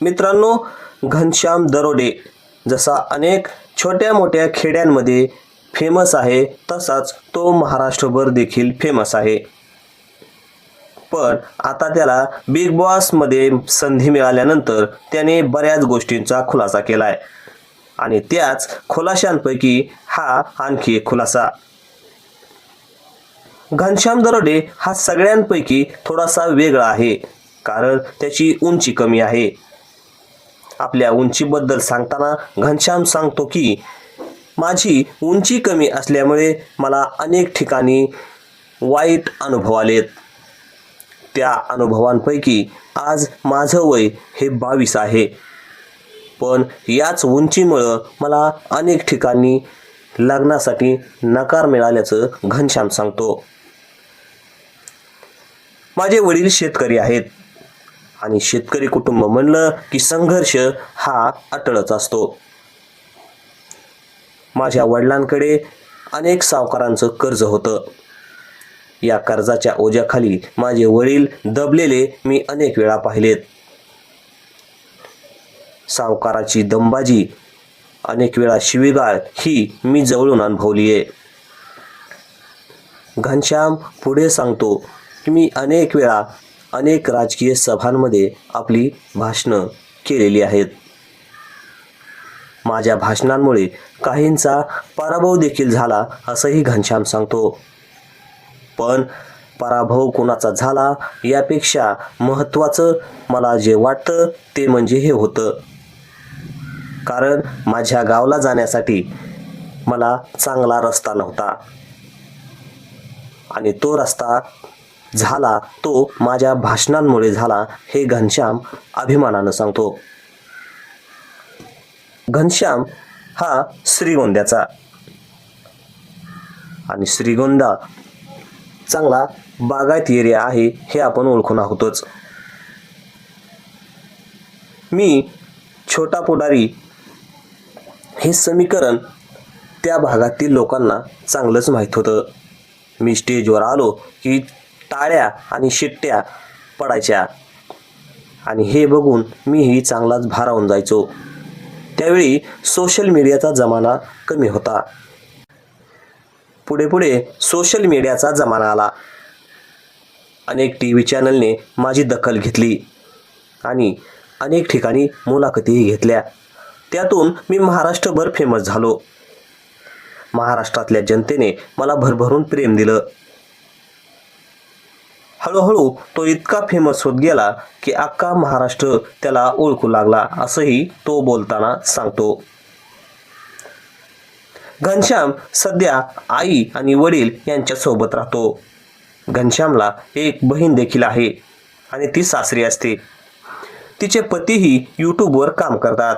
मित्रांनो घनश्याम दरोडे जसा अनेक छोट्या मोठ्या खेड्यांमध्ये फेमस आहे तसाच तो महाराष्ट्रभर देखील फेमस आहे. पण आता त्याला बिग बॉसमध्ये संधी मिळाल्यानंतर त्याने बऱ्याच गोष्टींचा खुलासा केला आहे आणि त्याच खुलाशांपैकी हा आणखी एक खुलासा. घनश्याम दरोडे हा सगळ्यांपैकी थोडासा वेगळा आहे कारण त्याची उंची कमी आहे. आपल्या उंचीबद्दल सांगताना घनश्याम सांगतो की माझी उंची कमी असल्यामुळे मला अनेक ठिकाणी वाईट अनुभव आलेत. त्या अनुभवांपैकी आज माझं वय हे बावीस आहे. पण याच उंचीमुळं मला अनेक ठिकाणी लग्नासाठी नकार मिळाल्याचं घनश्याम सांगतो. माझे वडील शेतकरी आहेत. आणि शेतकरी कुटुंब म्हणलं की संघर्ष हा अटळच असतो. माझ्या वडिलांकडे अनेक सावकारांचं कर्ज होतं. या कर्जाच्या ओझ्याखाली माझे वडील दबलेले मी अनेक वेळा पाहिलेत. सावकाराची दंबाजी अनेक वेळा शिवीगाळ ही मी जवळून अनुभवली आहे घनश्याम पुढे सांगतो की मी अनेक वेळा अनेक राजकीय सभांमध्ये आपली भाषणं केलेली आहेत. माझ्या भाषणांमुळे काहींचा पराभव देखील झाला असंही घनश्याम सांगतो. पण पराभव कोणाचा झाला यापेक्षा महत्त्वाचं मला जे वाटतं ते म्हणजे हे होतं. कारण माझ्या गावाला जाण्यासाठी मला चांगला रस्ता नव्हता. आणि तो रस्ता झाला तो माझ्या भाषणांमुळे झाला हे घनश्याम अभिमानानं सांगतो. घनश्याम हा श्रीगोंद्याचा. आणि श्रीगोंदा चांगला बागायत एरिया आहे हे आपण ओळखून आहोतच. मी छोटा पुढारी हे समीकरण त्या भागातील लोकांना चांगलंच माहीत होतं. मी स्टेजवर आलो की टाळ्या आणि शिट्ट्या पडायच्या. आणि हे बघून मीही चांगलाच भारावून जायचो. त्यावेळी सोशल मीडियाचा जमाना कमी होता. पुढे पुढे सोशल मीडियाचा जमाना आला. अनेक टी व्ही चॅनलने माझी दखल घेतली. आणि अनेक ठिकाणी मुलाखतीही घेतल्या. त्यातून मी महाराष्ट्रभर फेमस झालो. महाराष्ट्रातल्या जनतेने मला भरभरून प्रेम दिलं. हळूहळू तो इतका फेमस होत गेला की अख्खा महाराष्ट्र त्याला ओळखू लागला असंही तो बोलताना सांगतो. घनश्याम सध्या आई आणि वडील यांच्यासोबत राहतो. घनश्यामला एक बहीण देखील आहे आणि ती सासरी असते. तिचे पतीही यूट्यूबवर काम करतात.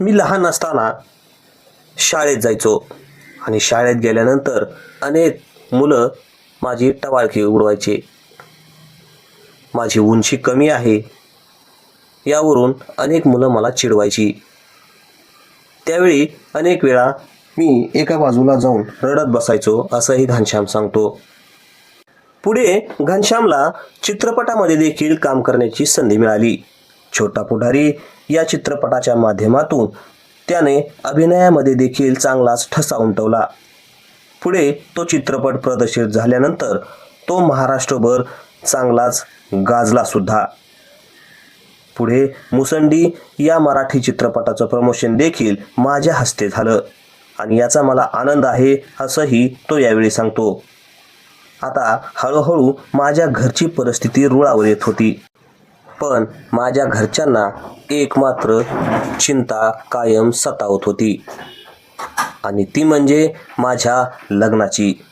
मी लहान असताना शाळेत जायचो आणि शाळेत गेल्यानंतर अनेक मुलं माझी टवाळकी उडवायचे. माझी उंची कमी आहे. यावरून अनेक मुलं मला चिडवायची. त्यावेळी अनेक वेळा मी एका बाजूला जाऊन रडत बसायचो असंही घनश्याम सांगतो. पुढे घनश्यामला चित्रपटामध्ये देखील काम करण्याची संधी मिळाली. छोटा पुढारी या चित्रपटाच्या माध्यमातून त्याने अभिनयामध्ये देखील चांगलाच ठसा उमटवला. पुढे तो चित्रपट प्रदर्शित झाल्यानंतर तो महाराष्ट्रभर चांगलाच गाजला सुद्धा. पुढे मुसंडी या मराठी चित्रपटाचं प्रमोशन देखील माझ्या हस्ते झालं. आणि याचा मला आनंद आहे असंही तो यावेळी सांगतो. आता हळूहळू माझ्या घरची परिस्थिती रुळावर येत होती. पण माझ्या घरच्यांना एक मात्र चिंता कायम सतावत होती. आणि ती म्हणजे माझ्या लग्नाची.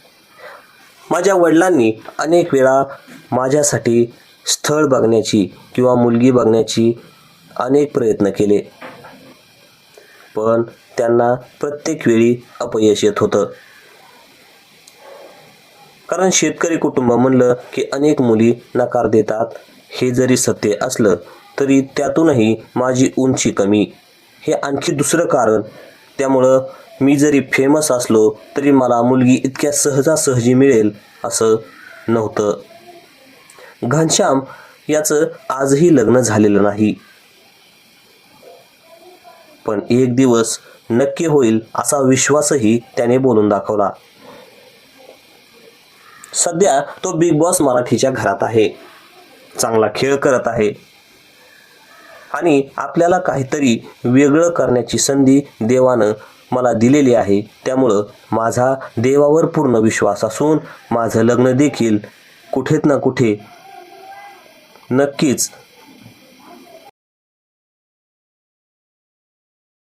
माझ्या वडिलांनी अनेक वेळा माझ्यासाठी स्थळ बघण्याची किंवा मुलगी बघण्याची अनेक प्रयत्न केले. पण त्यांना प्रत्येक वेळी अपयश येत होतं. कारण शेतकरी कुटुंब म्हणलं की अनेक मुली नकार देतात. हे जरी सत्य असलं तरी त्यातूनही माझी उंची कमी. हे आणखी दुसरं कारण. त्यामुळं मी जरी फेमस असलो तरी मला मुलगी इतक्या सहजासहजी मिळेल असं नव्हतं. घनश्याम याचं आजही लग्न झालेलं नाही. पण एक दिवस नक्की होईल असा विश्वासही त्याने बोलून दाखवला. सध्या तो बिग बॉस मराठीच्या घरात आहे. चांगला खेळ करत आहे. आणि आपल्याला काहीतरी वेगळं करण्याची संधी देवानं मला दिलेली आहे. त्यामुळं माझा देवावर पूर्ण विश्वास असून माझं लग्न देखील कुठेत ना कुठे नक्कीच